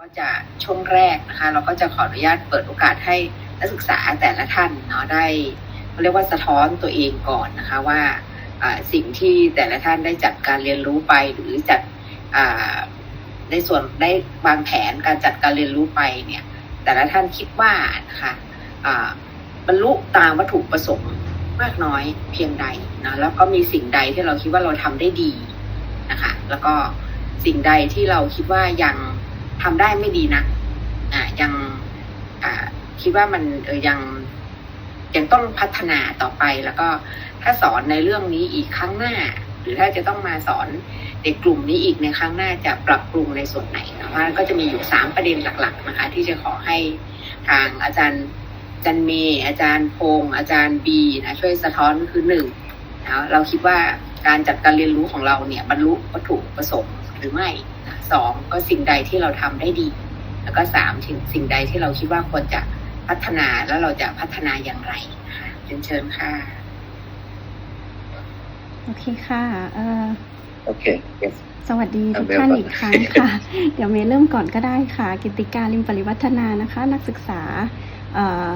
ก็จะช่วงแรกนะคะ เราก็จะขออนุญาตเปิดโอกาสให้นักศึกษาแต่ละท่านเนาะได้เขาเรียกว่าสะท้อนตัวเองก่อนนะคะว่าสิ่งที่แต่ละท่านได้จัดการเรียนรู้ไปหรือจัดในส่วนได้วางแผนการจัดการเรียนรู้ไปเนี่ย แต่ละท่านคิดว่านะคะบรรลุตามวัตถุประสงค์มากน้อยเพียงใดนะแล้วก็มีสิ่งใดที่เราคิดว่าเราทำได้ดีนะคะ แล้วก็สิ่งใดที่เราคิดว่ายัง ทำได้ไม่ดีนะอ่ายังอ่าคิดว่ามันเออยังยังต้องพัฒนาต่อไปแล้วก็ถ้าสอนในเรื่องนี้อีกครั้งหน้า หรือถ้าจะต้องมาสอนในกลุ่มนี้อีกในครั้งหน้าจะปรับปรุงในส่วนไหนนะคะก็จะมีอยู่สามประเด็นหลัก ๆ นะคะ ที่จะขอให้ทางอาจารย์จันเมย์อาจารย์พงษ์อาจารย์บีนะช่วยสะท้อนคือหนึ่งนะเราคิดว่าการจัดการเรียนรู้ของเราเนี่ยบรรลุวัตถุประสงค์หรือไม่นะ สองก็สิ่งใดที่เราทำได้ดี แล้วก็สามสิ่งสิ่งใดที่เราคิดว่าควรจะพัฒนาแล้วเราจะพัฒนาอย่างไรนะคะเรียนเชิญค่ะ โอเคค่ะ เอ่อ Okay. Yes. สวัสดีอะทุกเมลท่านก่อนอีกครั้งค่ะ เดี๋ยวเมย์เริ่มก่อนก็ได้ค่ะ กิติการลิมปริวัฒนานะคะ นักศึกษาเอ่อ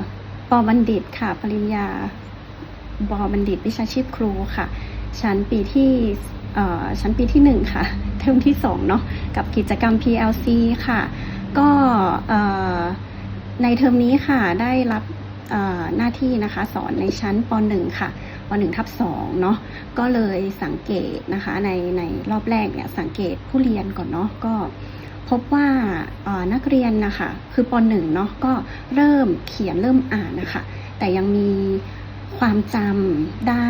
ปบัณฑิตค่ะ ปริญญาบบัณฑิตวิชาชีพครูค่ะ ชั้นปีที่เอ่อ ชั้นปีที่หนึ่งค่ะ เทอมที่สองเนาะกับกิจกรรม PLC ค่ะ ก็ในเทอมนี้ค่ะได้รับหน้าที่นะคะสอนในชั้นป .1 ค่ะป .1 ทับ2เนาะก็เลยสังเกตนะคะในในรอบแรกเนี่ยสังเกตผู้เรียนก่อนเนาะก็พบว่านักเรียนนะคะคือปหนึ่งเนาะก็เริ่มเขียนเริ่มอ่านนะคะแต่ยังมีความจำได้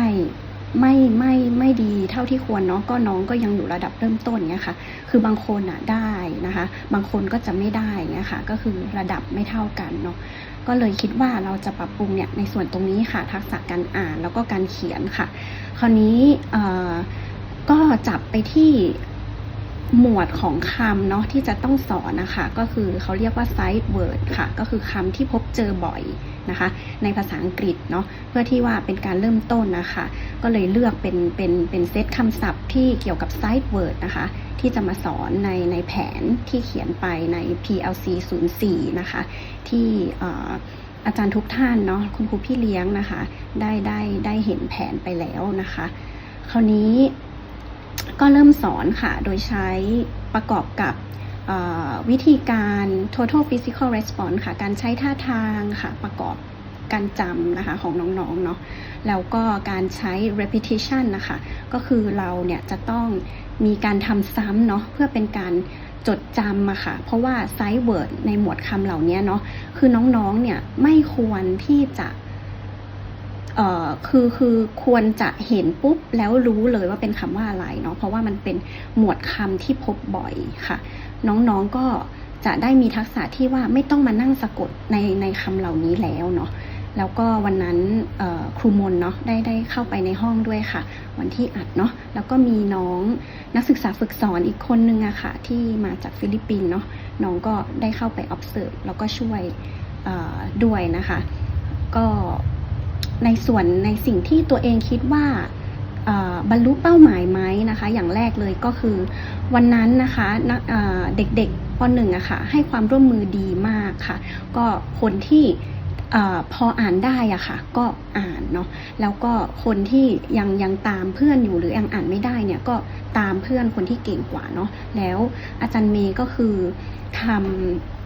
ไม่ไม่ไม่ดีเท่าที่ควรเนาะก็น้องก็ยังอยู่ระดับเริ่มต้นเนี่ยค่ะ คือบางคนอะได้นะคะ บางคนก็จะไม่ได้เนี่ยค่ะ ก็คือระดับไม่เท่ากันเนาะก็เลยคิดว่าเราจะปรับปรุงเนี่ยในส่วนตรงนี้ค่ะ ทักษะการอ่านแล้วก็การเขียนค่ะ คราวนี้ก็จับไปที่ หมวดของคำเนาะที่จะต้องสอนนะคะ ก็คือเขาเรียกว่า sight word ค่ะ ก็คือคำที่พบเจอบ่อยนะคะ ในภาษาอังกฤษเนาะเพื่อที่ว่าเป็นการเริ่มต้นนะคะ ก็เลยเลือกเป็นเป็นเป็นเซตคำศัพท์ที่เกี่ยวกับ sight word นะคะ ที่จะมาสอนในในแผนที่เขียนไปใน PLC 04นะคะ ที่อาจารย์ทุกท่านเนาะคุณครูพี่เลี้ยงนะคะ ได้ได้ได้เห็นแผนไปแล้วนะคะ คราวนี้ ก็เริ่มสอนค่ะ โดยใช้ประกอบกับวิธีการ total physical response ค่ะ การใช้ท่าทางค่ะ ประกอบการจำนะคะของน้องๆเนาะ แล้วก็การใช้ repetition นะคะ ก็คือเราเนี่ยจะต้องมีการทำซ้ำเนาะเพื่อเป็นการจดจำอะค่ะ เพราะว่า sight word ในหมวดคำเหล่านี้เนาะ คือน้องๆเนี่ยไม่ควรที่จะ คือคือควรจะเห็นปุ๊บแล้วรู้เลยว่าเป็นคำว่าอะไรเนาะเพราะว่ามันเป็นหมวดคำที่พบบ่อยค่ะ น้องๆก็จะได้มีทักษะที่ว่าไม่ต้องมานั่งสะกดในในคำเหล่านี้แล้วเนาะแล้วก็วันนั้นครูมนเนาะได้ได้เข้าไปในห้องด้วยค่ะ วันที่อัดเนาะแล้วก็มีน้องนักศึกษาฝึกสอนอีกคนนึงอะค่ะ ที่มาจากฟิลิปปินส์เนาะน้องก็ได้เข้าไป observe แล้วก็ช่วยด้วยนะคะ ก็ ในส่วนในสิ่งที่ตัวเองคิดว่าบรรลุเป้าหมายไหมนะคะ อย่างแรกเลยก็คือ วันนั้นนะคะเด็กๆปหนึ่งอะค่ะให้ความร่วมมือดีมากค่ะ ก็คนที่อพออ่านได้อะค่ะ ก็อ่านเนาะแล้วก็คนที่ยังยังตามเพื่อนอยู่หรือยังอ่านไม่ได้เนี่ยก็ตามเพื่อนคนที่เก่งกว่าเนาะแล้วอาจารย์เมย์ก็คือทำ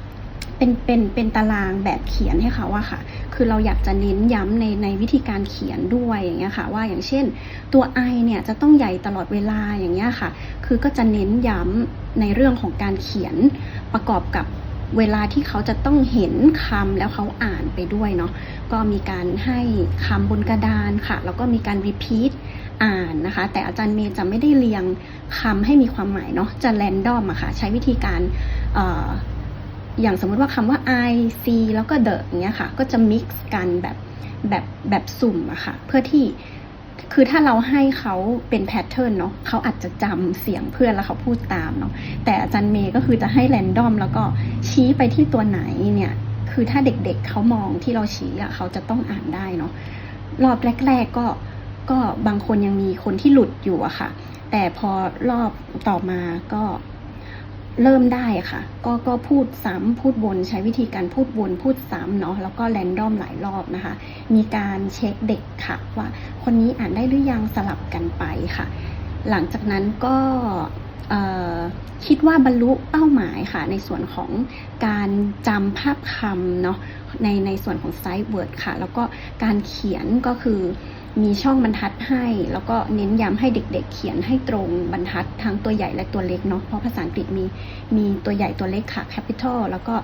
เป็นเป็นเป็นตารางแบบเขียนให้เขาอะค่ะ คือเราอยากจะเน้นย้ำในในวิธีการเขียนด้วยอย่างเงี้ยค่ะ ว่าอย่างเช่น ตัว I เนี่ยจะต้องใหญ่ตลอดเวลาอย่างเงี้ยค่ะ คือก็จะเน้นย้ำในเรื่องของการเขียนประกอบกับเวลาที่เขาจะต้องเห็นคำแล้วเขาอ่านไปด้วยเนาะก็มีการให้คำบนกระดานค่ะ แล้วก็มีการ repeat อ่านนะคะ แต่อาจารย์เมย์จะไม่ได้เรียงคำให้มีความหมายเนาะจะ random อะค่ะ ใช้วิธีการ อย่างสมมุติว่าคำว่า I C แล้วก็ the อย่างเงี้ยค่ะ ก็จะ mix กันแบบแบบแบบสุ่มอะค่ะ เพื่อที่คือถ้าเราให้เขาเป็นแพทเทิร์นเนาะเขาอาจจะจำเสียงเพื่อนแล้วเขาพูดตามเนาะแต่อาจารย์เมย์ก็คือจะให้แรนดอมแล้วก็ชี้ไปที่ตัวไหนเนี่ย คือถ้าเด็กๆเขามองที่เราชี้อะเขาจะต้องอ่านได้เนาะรอบแรก ๆก็ก็บางคนยังมีคนที่หลุดอยู่อะค่ะ แต่พอรอบต่อมาก็ เริ่มได้ค่ะ ก็ก็พูดซ้ำพูดวนใช้วิธีการพูดวนพูดซ้ำเนาะแล้วก็แรนดอมหลายรอบนะคะ มีการเช็คเด็กค่ะว่าคนนี้อ่านได้หรือยังสลับกันไปค่ะ หลังจากนั้นก็คิดว่าบรรลุเป้าหมายค่ะ ในส่วนของการจำภาพคำเนาะในในส่วนของไซต์เวิร์ดค่ะ แล้วก็การเขียนก็คือ มีช่องบรรทัดให้ แล้วก็เน้นย้ำให้เด็ก ๆ เขียนให้ตรงบรรทัดทั้งตัวใหญ่และตัวเล็กเนาะเพราะภาษาอังกฤษมีมีตัวใหญ่ตัวเล็กค่ะ capital แล้วก็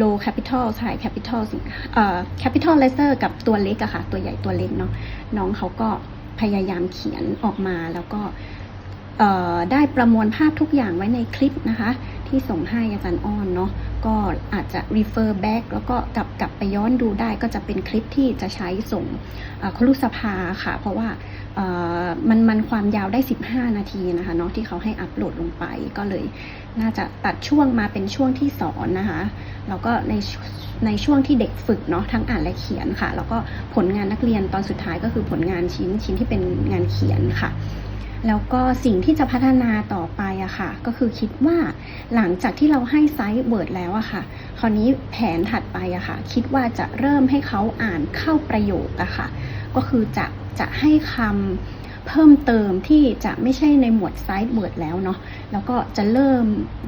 low capital high capital เอ่อ capital letter กับตัวเล็กอะค่ะ ตัวใหญ่ตัวเล็กเนาะน้องเขาก็พยายามเขียนออกมาแล้วก็ได้ประมวลภาพทุกอย่างไว้ในคลิปนะคะ ที่ส่งให้อาจารย์อ้อนเนาะก็อาจจะ refer back แล้วก็กลับกลับไปย้อนดูได้ก็จะเป็นคลิปที่จะใช้ส่งครุสภาค่ะ เพราะว่ามันมันความยาวได้ 15 นาทีนะคะเนาะที่เขาให้อัปโหลดลงไปก็เลยน่าจะตัดช่วงมาเป็นช่วงที่สอนนะคะแล้วก็ในในช่วงที่เด็กฝึกเนาะทั้งอ่านและเขียนค่ะ แล้วก็ผลงานนักเรียนตอนสุดท้ายก็คือผลงานชิ้นชิ้นที่เป็นงานเขียนค่ะ แล้วก็สิ่งที่จะพัฒนาต่อไปอะค่ะ ก็คือคิดว่าหลังจากที่เราให้ไซส์เวิร์ดแล้วอะค่ะ คราวนี้แผนถัดไปอะค่ะ คิดว่าจะเริ่มให้เขาอ่านเข้าประโยคอะค่ะ ก็คือจะจะให้คำเพิ่มเติมที่จะไม่ใช่ในหมวดไซส์เวิร์ดแล้วเนาะ แล้วก็จะเริ่ม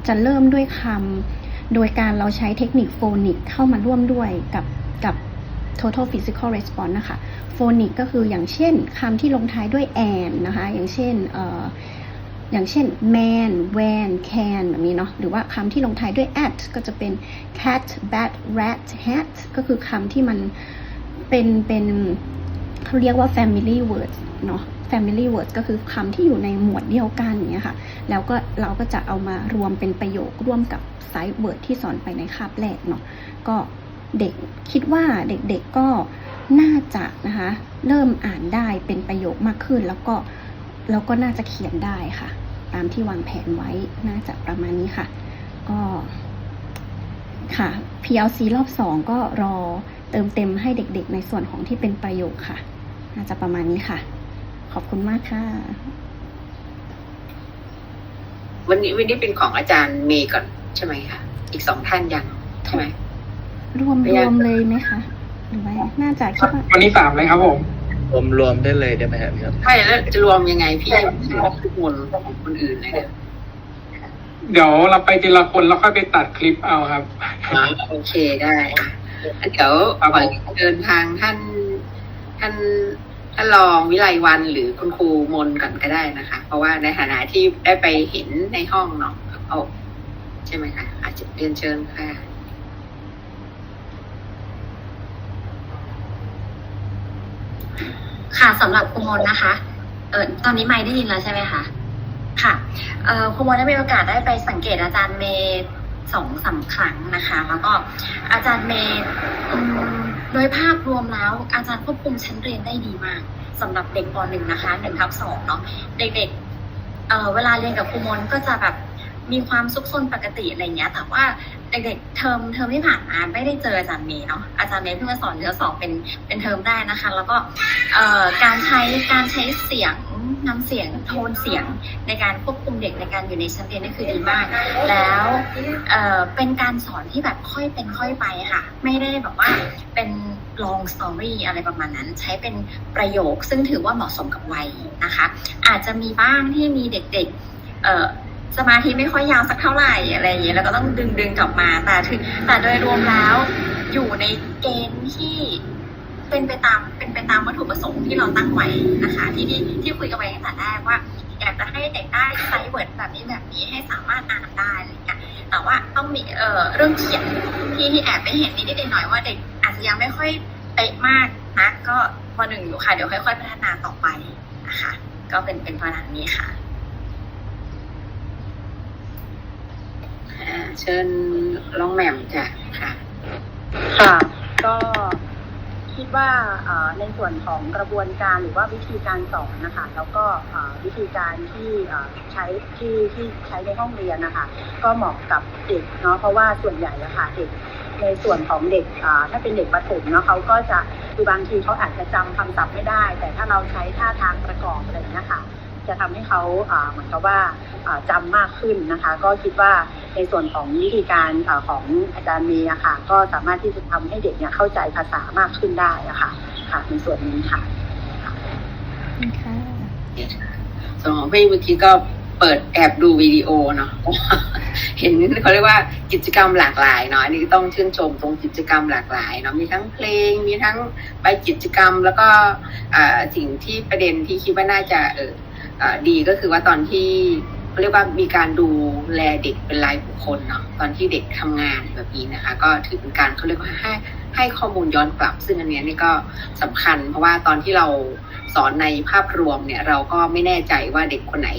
จะเริ่มด้วยคำโดยการเราใช้เทคนิคโฟนิกเข้ามาร่วมด้วยกับกับ total physical response นะคะโฟนิกก็คืออย่างเช่นคำที่ลงท้ายด้วย and นะคะ อย่างเช่นอย่างเช่น man van can แบบนี้เนาะหรือว่าคำที่ลงท้ายด้วย at ก็จะเป็น cat bat rat hat ก็คือคำที่มันเป็นเป็นเขาเรียกว่า family words เนาะ family words ก็คือคำที่อยู่ในหมวดเดียวกันอย่างเงี้ยค่ะ แล้วก็เราก็จะเอามารวมเป็นประโยคร่วมกับไซต์เวิร์ดที่สอนไปในคาบแรกเนาะ ก็ เด็กคิดว่าเด็กๆก็น่าจะนะคะเริ่มอ่านได้เป็นประโยคมากขึ้น แล้วก็แล้วก็น่าจะเขียนได้ค่ะ ตามที่วางแผนไว้น่าจะประมาณนี้ค่ะ ก็ค่ะ PLC รอบสองก็รอเติมเต็มให้เด็กๆ ในส่วนของที่เป็นประโยคค่ะ น่าจะประมาณนี้ค่ะ ขอบคุณมากค่ะ วันนี้วันนี้เป็นของอาจารย์เมย์ก่อนใช่ไหมคะอีกสองท่านยังใช่ไหม รวมไม่รยากวมเลยไหมคะหรือว่าน่าจะคิดว่าวันนี้สามเลยครับผมรวมรวมได้เลยได้ไหมครับพี่ครับไม่แล้วจะรวมยังไงพี่ทุกมนของคนอื่นเลยเนี่ยเดี๋ยวเราไปทีละคนแล้วค่อยไปตัดคลิปเอาครับอ๋อโอเคได้อะงั้นเดี๋ยวครับขอเดินทางท่านท่านท่านรองวิไลวันหรือคุณครูมนก่อนก็ได้นะคะ เพราะว่าในฐานะที่ได้ไปเห็นในห้องเนาะเอาใช่ไหมคะอาจจะเรียนเชิญค่ะ ค่ะสำหรับครูมนนะคะเออตอนนี้ไม่ได้ยินแล้วใช่ไหมคะค่ะเอ่อครูมนได้มีโอกาสได้ไปสังเกตอาจารย์เมย์สองสามครั้งนะคะ แล้วก็อาจารย์เมย์โดยภาพรวมแล้ว อาจารย์ควบคุมชั้นเรียนได้ดีมากสำหรับเด็กปหนึ่งนะคะหนึ่งทับสองเนาะเด็กๆเอ่อเวลาเรียนกับครูมนก็จะแบบมีความซุกซนปกติอะไรเงี้ย แต่ว่า เด็กๆเทอมเทอมที่ผ่านมาไม่ได้เจออาจารย์เมย์เนาะอาจารย์เมย์เพิ่งมาสอนเดือนสองเป็นเป็นเทอมได้นะคะ แล้วก็เอ่อการใช้การใช้เสียงน้ำเสียงโทนเสียงในการควบคุมเด็กในการอยู่ในชั้นเรียนนี่คือดีมาก แล้วเอ่อเป็นการสอนที่แบบค่อยเป็นค่อยไปค่ะ ไม่ได้แบบว่าเป็น long story อะไรประมาณนั้น ใช้เป็นประโยคซึ่งถือว่าเหมาะสมกับวัยนะคะ อาจจะมีบ้างที่มีเด็กๆเอ่อ สมาธิไม่ค่อยยาวสักเท่าไหร่อะไรอย่างเงี้ยแล้วก็ต้องดึงดึงกลับมาแต่ถึงแต่โดยรวมแล้วอยู่ในเกณฑ์ที่เป็นไปตามเป็นไปตามวัตถุประสงค์ที่เราตั้งไว้นะคะ ที่ที่ที่คุยกันไว้ตั้งแต่แรกว่าอยากจะให้เด็กได้ไซส์เวิร์ดแบบนี้แบบนี้ให้สามารถอ่านได้อะไรเงี้ยแต่ว่าต้องมีเอ่อเรื่องเขียนที่ที่แอบไปเห็นนิดๆหน่อยๆว่าเด็กอาจจะยังไม่ค่อยเป๊ะมากนะก็พอหนึ่งอยู่ค่ะเดี๋ยวค่อย ๆ พัฒนาต่อไปนะคะ ก็เป็นเป็นประมาณนี้ค่ะ อ่า เชิญลองแหม่มจ้ะค่ะ ค่ะ ก็คิดว่าในส่วนของกระบวนการหรือว่าวิธีการสอนนะคะ แล้วก็วิธีการที่ใช้ที่ที่ใช้ในห้องเรียนนะคะ ก็เหมาะกับเด็กเนาะเพราะว่าส่วนใหญ่อะค่ะเด็กในส่วนของเด็กถ้าเป็นเด็กประถมเนาะเขาก็จะคือบางทีเขาอาจจะจำคำศัพท์ไม่ได้ แต่ถ้าเราใช้ท่าทางประกอบอะไรอย่างเงี้ยค่ะ จะทำให้เขาอ่าเหมือนกับว่าอ่าจำมากขึ้นนะคะ ก็คิดว่าในส่วนของวิธีการอาของอาจารย์เมย์อะค่ะ ก็สามารถที่จะทำให้เด็กเนี่ยเข้าใจภาษามากขึ้นได้อะค่ะค่ะในส่วนนี้ค่ะขอบคุณค่ะส่วนของพี่เมื่อกี้ก็เปิดแอบดูวิดีโอเนาะเห็นเขาเรียกว่ากิจกรรมหลากหลายเนาะอันนี้ต้องชื่นชมตรงกิจกรรมหลากหลายเนาะมีทั้งเพลงมีทั้งไปกิจกรรมแล้วก็อ่าสิ่งที่ประเด็นที่คิดว่าน่าจะเอออ่า ดีก็คือว่าตอนที่เขาเรียกว่ามีการดูแลเด็กเป็นรายบุคคลเนาะตอนที่เด็กทำงานแบบนี้นะคะ ก็ถือเป็นการเขาเรียกว่าให้ให้ข้อมูลย้อนกลับ ซึ่งอันนี้นี่ก็สำคัญ เพราะว่าตอนที่เราสอนในภาพรวมเนี่ยเราก็ไม่แน่ใจว่าเด็กคนไหน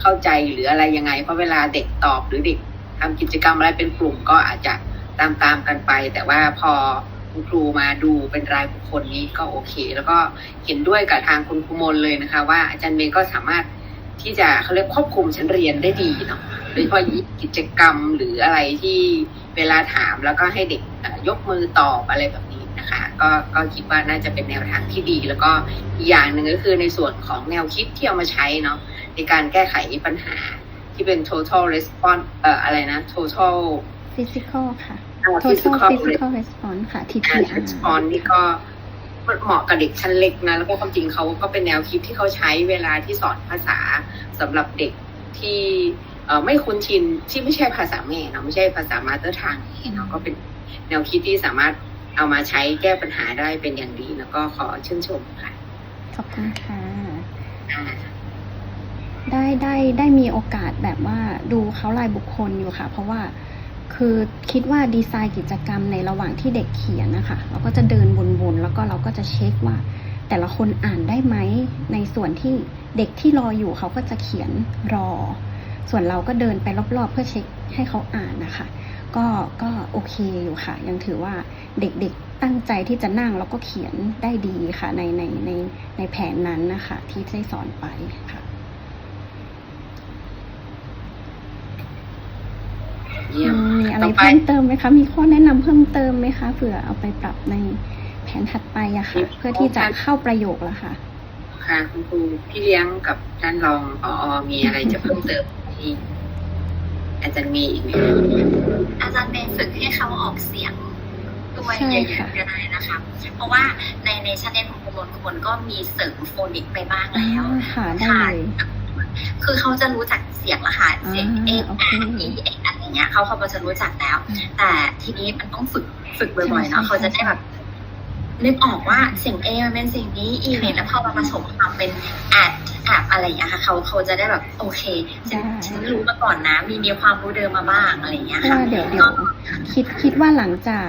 เข้าใจหรืออะไรยังไง เพราะเวลาเด็กตอบหรือเด็กทำกิจกรรมอะไรเป็นกลุ่มก็อาจจะตามตามกันไป แต่ว่าพอ คุณครูมาดูเป็นรายบุคคลนี้ก็โอเค แล้วก็เห็นด้วยกับทางคุณครูมนเลยนะคะ ว่าอาจารย์เมย์ก็สามารถที่จะเขาเรียกควบคุมชั้นเรียนได้ดีเนาะโดยเฉพาะกิจกรรมหรืออะไรที่เวลาถามแล้วก็ให้เด็กยกมือตอบอะไรแบบนี้นะคะ ก็ก็คิดว่าน่าจะเป็นแนวทางที่ดี แล้วก็อีกอย่างหนึ่งก็คือในส่วนของแนวคิดที่เอามาใช้เนาะในการแก้ไขปัญหาที่เป็น total response เอ่ออะไรนะ total physical ค่ะ total physical physical response ค่ะอ่า TPR response นี่ก็เหมาะกับเด็กชั้นเล็กนะ แล้วก็ความจริงเขาก็เป็นแนวคิดที่เขาใช้เวลาที่สอนภาษาสำหรับเด็กที่เอ่อไม่คุ้นชินที่ไม่ใช่ภาษาแม่เนาะไม่ใช่ภาษามาเตอร์ทางเนาะก็เป็นแนวคิดที่สามารถเอามาใช้แก้ปัญหาได้เป็นอย่างดี แล้วก็ขอชื่นชมค่ะ ขอบคุณค่ะอ่าได้ได้ได้มีโอกาสแบบว่าดูเขารายบุคคลอยู่ค่ะ เพราะว่า คือคิดว่าดีไซน์กิจกรรมในระหว่างที่เด็กเขียนนะคะ เราก็จะเดินวนๆ แล้วก็เราก็จะเช็คว่า แต่ละคนอ่านได้ไหม ในส่วนที่เด็กที่รออยู่เขาก็จะเขียนรอ ส่วนเราก็เดินไปรอบๆ เพื่อเช็คให้เขาอ่านนะคะ ก็ก็โอเคอยู่ค่ะ ยังถือว่าเด็กๆตั้งใจที่จะนั่งแล้วก็เขียนได้ดีค่ะ ในในในในแผนนั้นนะคะ ที่ได้สอนไปค่ะเยี่ยม อะไรต่ปเพิ่มเติมไหมคะ มีข้อแนะนำเพิ่มเติมไหมคะเผื่อเอาไปปรับในแผนถัดไปอะค่ะ เพื่อที่จะเข้าประโยคแล้วค่ะ ค่ะคุณครูพี่เลี้ยงกับท่านรองปอมีอะไรจะเพิ่มเติมที่อาจารย์มีอีกไหมคะอาจารย์เมย์ฝึกให้เขาออกเสียงด้วยใช่เยค่ะอะๆก็ได้นะคะ เพราะว่าในในชั้นเรียนของคุณมนคนก็มีเสริมโฟนิกไปบ้างแล้วอ่าค่ะได้เลยคือเขาจะรู้จักเสียงและค่ะ เสียงอ่าเอโอเคอีเออะไรอย่าง เงี้ยเขาเขาก็จะรู้จักแล้วอืมแต่ทีนี้มันต้องฝึกฝึกบ่อยๆเนาะใช่เขาจะได้ใช่แบบนึกออกว่าเสียงเอมันเป็นสิ่งนี้อีเนี่ยแล้วพอมาผสมคำเป็นแอดแอบอะไรอย่างเงี้ยค่ะเขาเขาจะได้แบบโอเคฉันได้ฉันรู้มาก่อนนะ มีมีความรู้เดิมมาบ้างอะไรอย่างเงี้ยเพราะค่ะว่าเดี๋ยวเดี๋ยวคิดคิดว่าหลังจาก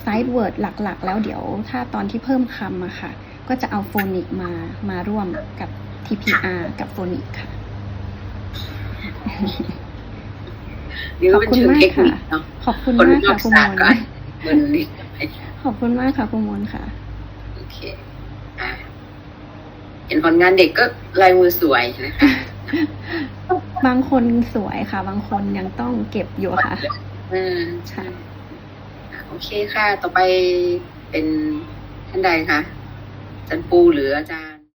ไซต์เวิร์ดหลักๆ แล้วเดี๋ยวถ้าตอนที่เพิ่มคำอะค่ะ ก็จะเอาโฟนิกมามาร่วมกับ TPR กับโฟนิกค่ะ นี่ก็เป็นเชิงเทคนิคเนาะขอบคุณคนมากชอค่ะบคุณศามสตร์นก็เหมือนนี่ขอบคุณมากค่ะคุณมนค่ะโอเคอะเห็นผลงานเด็กก็ลายมือสวยนะคะบางคนสวยค่ะ บางคนยังต้องเก็บอยู่ค่ะ อืมใช่อะโอเคค่ะ ต่อไปเป็นท่านใดคะอาจารย์ปูหรืออาจารย์